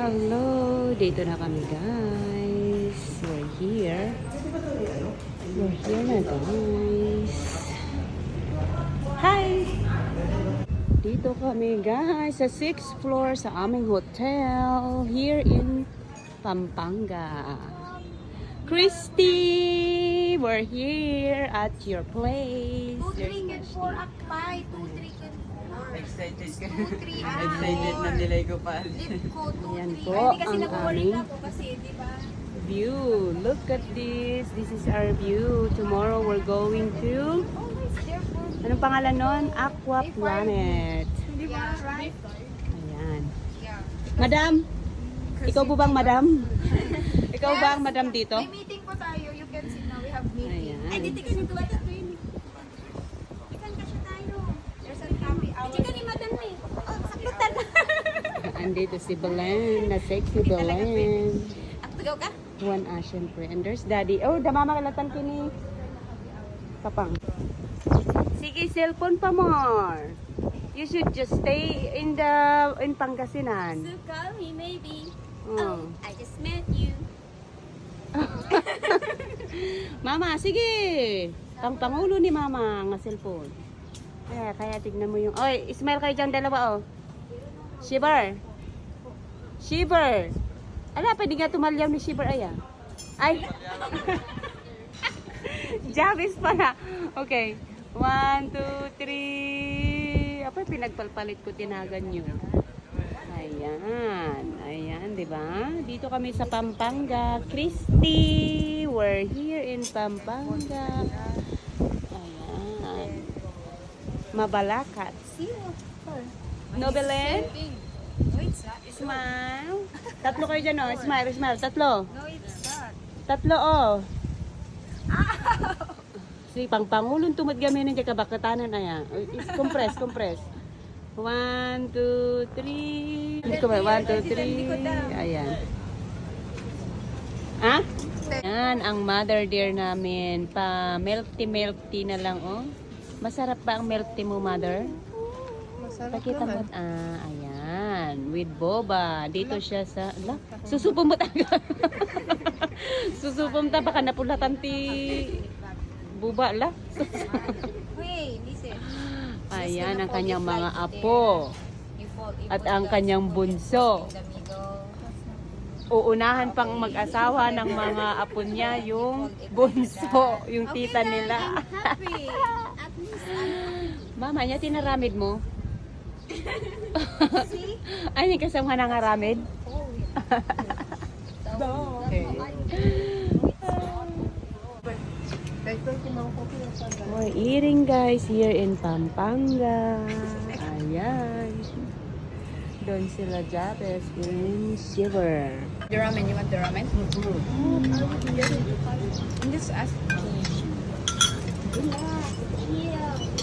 Hello! Dito na kami guys. We're here. We're here na guys. Hi! Dito kami guys sa 6th floor sa aming hotel here in Pampanga. Christy! We're here at your place. 2 ringgit for akpay. 2 Excited ka. Two, three, and Excited na nilay ko pa. Lip ko, two, Ayan po kasi ang aming- na ako kasi, di ba? View. Look at this. This is our view. Tomorrow we're going to. Anong pangalan nun? Aqua Planet. Di ba? Right? Ayan. Yeah. Madam, ikaw po bang madam? ikaw ba ang madam dito? May meeting po tayo. You can see now. We have meeting. Ayan. Ay, dito ka nito. Ito, Ikan kasi tayo. There's a happy hour. Dito ka ni Madam eh. Oh, sakutan. Andito si Belen, na sexy Belen. At tagaw ka? One ah, syempre. And there's daddy. Oh, damama kalatan kini. Papang. Sige, cellphone pa more. You should just stay in the in Pangasinan. So call me maybe. Oh. I just met you. Mama, sige. Pang pangulo ni mama nga cellphone. Kaya, kaya tignan mo yung... Oy, smile kayo dyan dalawa, oh. Shiver. Shiver. Ala, pwede nga tumalyaw ni Shiver, aya. Ay. Javis pala. Okay. One, two, three. Apa, pinagpalpalit ko, tinagan nyo. Ayan. Ayan, di ba? Dito kami sa Pampanga. Christy, we're here in Pampanga. Ayan. Mabalakat. Zero. Nobelen? Smile. Tatlo kayo dyan, oh. Smile, smile. Tatlo. No, it's not. Tatlo, oh. Si pang pangulong tumad gaminin kay kabakatanan aya. Compress, compress. One, two, three. Dito ba? One, two, three. Ayan. Ha? Yan, ang mother dear namin. Pa tea na lang, oh. Masarap ba ang tea mo, mother? Masarap Pakita mo. Ah, ayan. With boba. Dito siya sa... Ala, susupong mo talaga. susupong ta. Baka napulatan ti... Buba la. Ayan ang kanyang mga apo. At ang kanyang bunso. Uunahan pang mag-asawa ng mga apo niya yung bunso, yung tita nila. I'm Mama niya, tinaramid mo? Hindi kasama nga nangaramid? Oh, yeah. Okay. We're eating guys here in Pampanga. Ayan. Doon sila Jabez in Shiver. The ramen, you want the ramen? Just ask. Yeah.